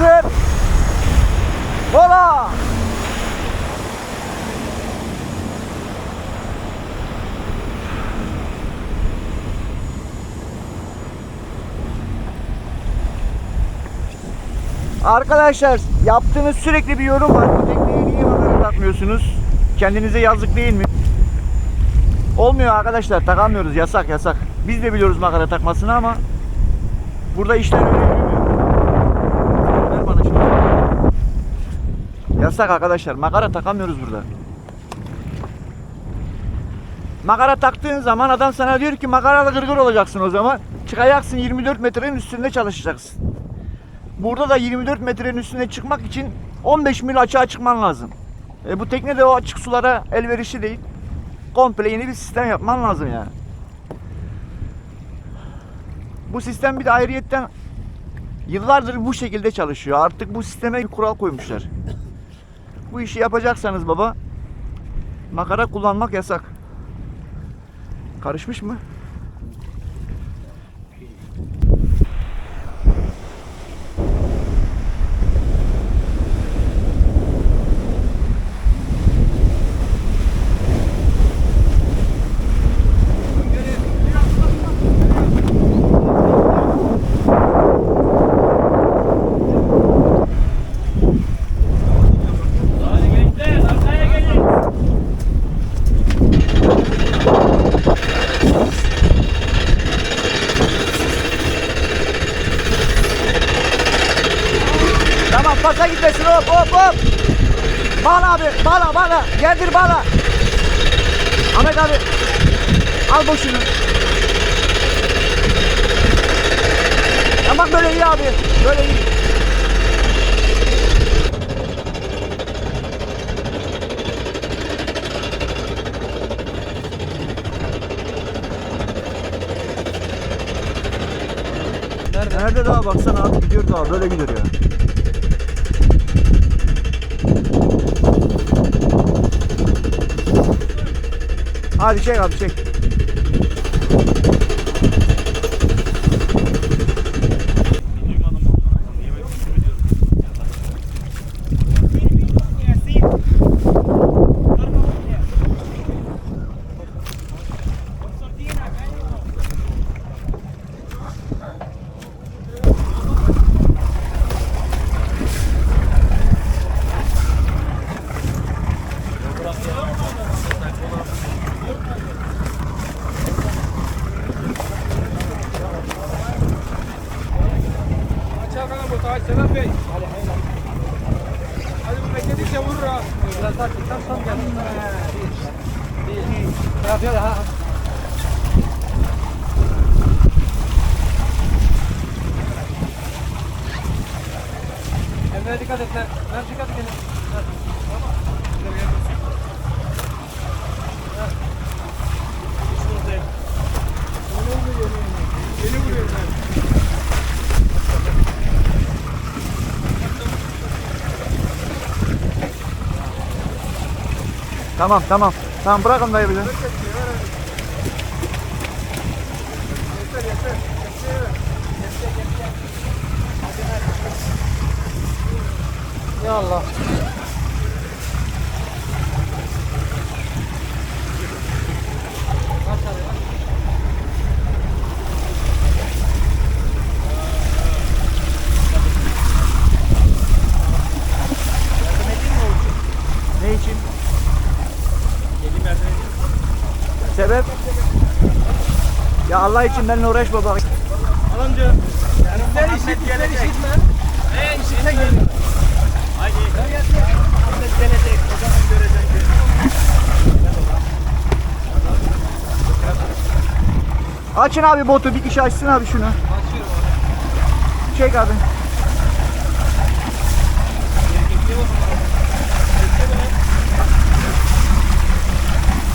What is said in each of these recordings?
hazır. Hola. Arkadaşlar yaptığınız sürekli bir yorum var. Bu tekneye niye makara takmıyorsunuz? Kendinize yazık değil mi? Olmuyor arkadaşlar takamıyoruz yasak yasak. Biz de biliyoruz makara takmasını ama burada işler öyle yürümüyor. Ver bana şunu. Yasak arkadaşlar makara takamıyoruz burada. Makara taktığın zaman adam sana diyor ki makaralı gırgır olacaksın o zaman. Çıkacaksın 24 metrenin üstünde çalışacaksın. Burada da 24 metrenin üstüne çıkmak için 15 mil açığa çıkman lazım. E bu tekne de o açık sulara elverişli değil. Komple yeni bir sistem yapman lazım yani. Bu sistem bir de ayrıyetten yıllardır bu şekilde çalışıyor. Artık bu sisteme bir kural koymuşlar. Bu işi yapacaksanız baba makara kullanmak yasak. Karışmış mı? Tamam pasa gitmesin hop hop hop. Bağla abi bağla bağla. Gerdir bağla. Ahmet abi. Al boşunu. Tamam böyle iyi abi. Böyle iyi. Nerede? Nerede daha baksana abi gidiyor daha böyle gidiyor ya. Hadi çek abi çek. Biraz daha tutarsan gel. Bir. Bir. Yapıyor ha. Emre'ye dikkat et. Ver dikkat et. Tamam. Yeni vuruyor, yeni. Yeni vuruyor ben. Tamam tamam. Tamam bırakın dayı bizi. Ya Allah. Ne için? Sebep? Ya Allah için benimle uğraşma bak. Alınca. Yani sen işit, sen işitme. Ee işitme gelin. Haydi. Ahmet gelecek. O zaman göreceksin. Açın abi botu bir kişi açsın abi şunu. Açıyorum abi. Çek abi.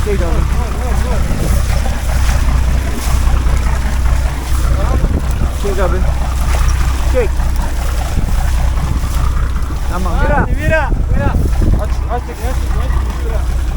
Çek abi. Çek abi. Çek. Tamam. Mira. Mira. Mira. Aç, aç tekrar, aç tekrar, aç Mira. Bırak abi kuyruğu. Baksana bir de sen kaldırırsan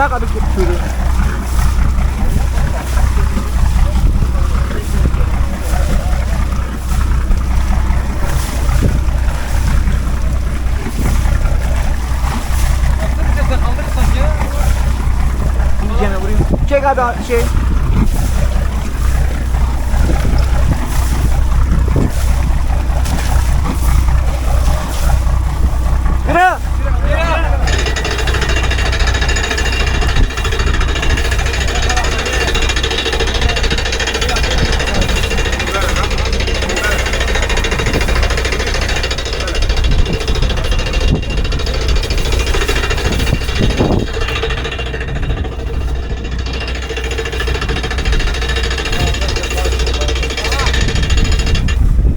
ya. İyicene vurayım. Çek abi şey. Yürü.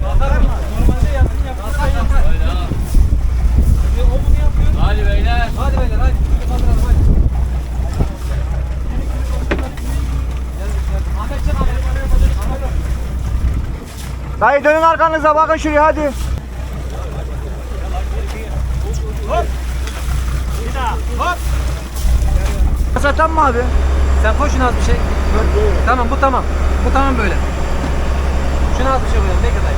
Normalde yardım yapıyor. Sen yapar. O bunu yapıyor. Hadi beyler. Hadi beyler hadi. Şunu kaldıralım hadi. Gel, gel. Ahmet çek Ahmet. Ahmet. Dayı dönün arkanıza bakın şuraya hadi. Hop. Satan mı abi? Sen koy şunu az bir şey. Tamam bu tamam. Bu tamam böyle. Şunu az bir şey koyalım. Bekle dayı.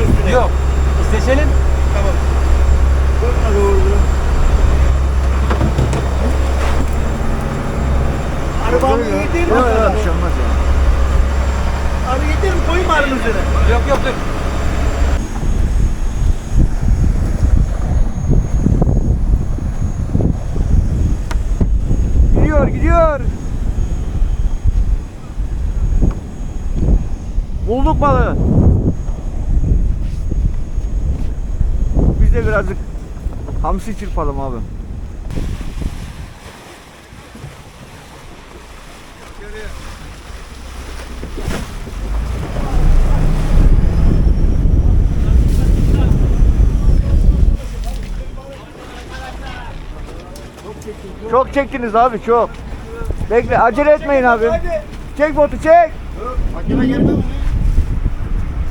Kasa üstüne. Yok. İsteşelim. Tamam. Arabamı yedir mi? Yok yok bir şey olmaz ya. Abi yedir mi? Koyayım arının üzerine. Yok yok dur. Gidiyor gidiyor. Bulduk balığı. Biz de birazcık hamsi çırpalım abi. Çok çektiniz abi çok. Bekle acele etmeyin abi. Çek botu çek. Makine geldi mi?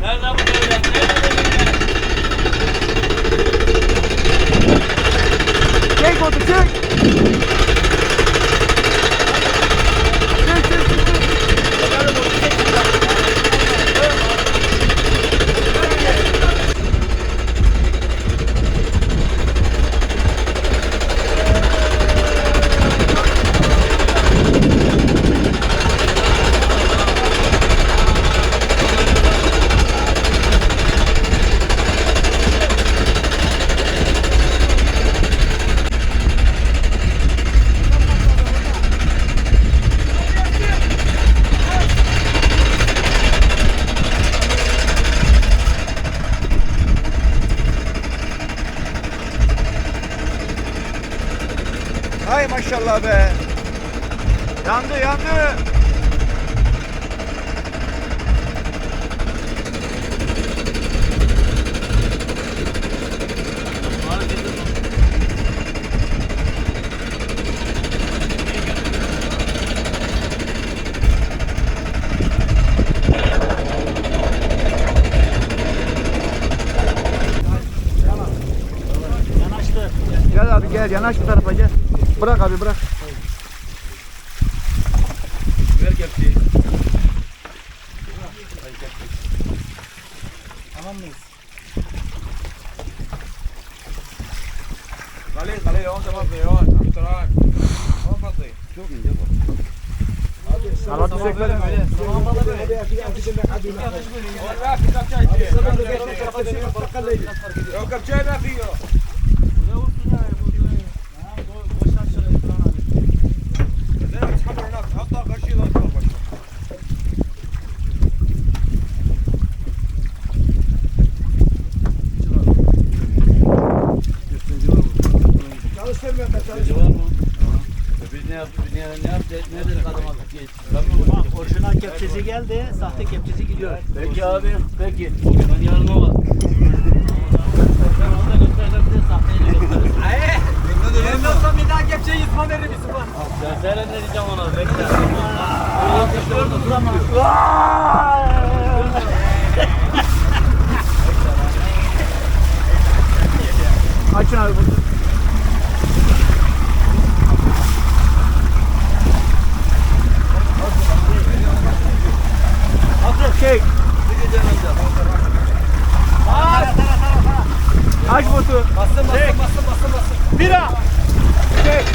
Nerede bu devlet? Nerede Çek botu Hay maşallah be. Yandı yandı. Gel abi gel yanaş bu tarafa gel. Bırak abi bırak. Ver kepçeyi. Tamam mıyız? Dale, dale, vamos a más peor. Atrás. Vamos para ti. Salat düzekleri mi? Yok kapçaya ne yapıyor? Hatta karşı yılan var bak. Çalıştırmıyor ben çalıştırmıyor. Biz ne yaptık? Ne yaptık? Ne yaptık? Ne dedik adama? Geç. Tamam, orijinal kepçesi geldi, sahte kepçesi gidiyor. Peki abi, peki. Ben yarın o var. Sen onu da göstereceğim, bir de sahteyi de göstereceğim. Olsam bir daha kepçeyi yutma veririm. Seyredeceğim ona. Bekle. Aa, işte orada duramıyor. Açın abi bunu. Hazır çek. Aç. Aç botu. Bastın bastın bastın bastın bastın. Bira. Çek.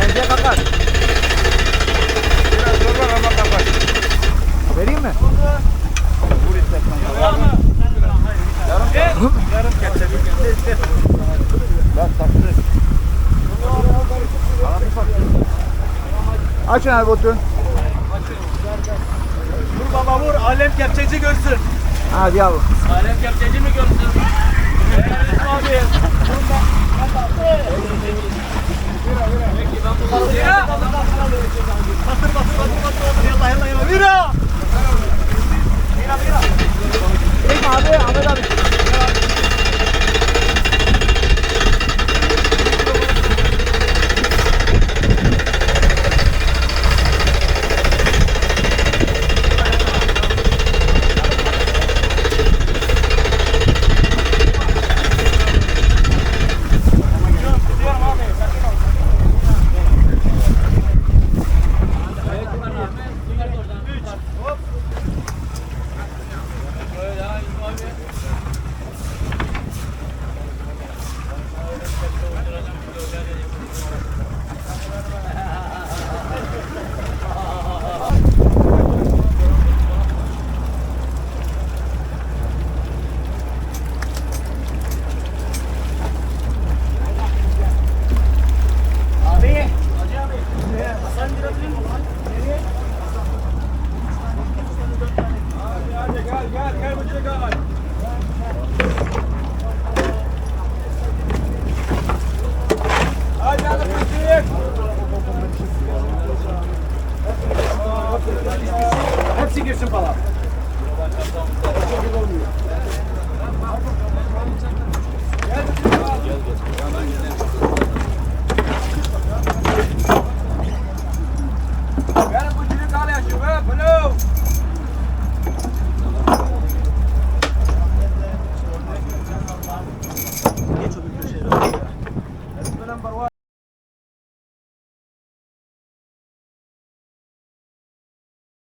Bence kakar. Biraz zorlar ama kapat. Vereyim mi? Yarım kepçe bir kepçe. Açın abi botu. Vur baba vur. Alem kepçeci görsün. Hadi yavrum. Alem kepçeci mi? Abi. Peki ben bunları Ya. Batır batır batır batır. Yallah yallah yallah. Bira bira. Çekme abi Ahmet abi.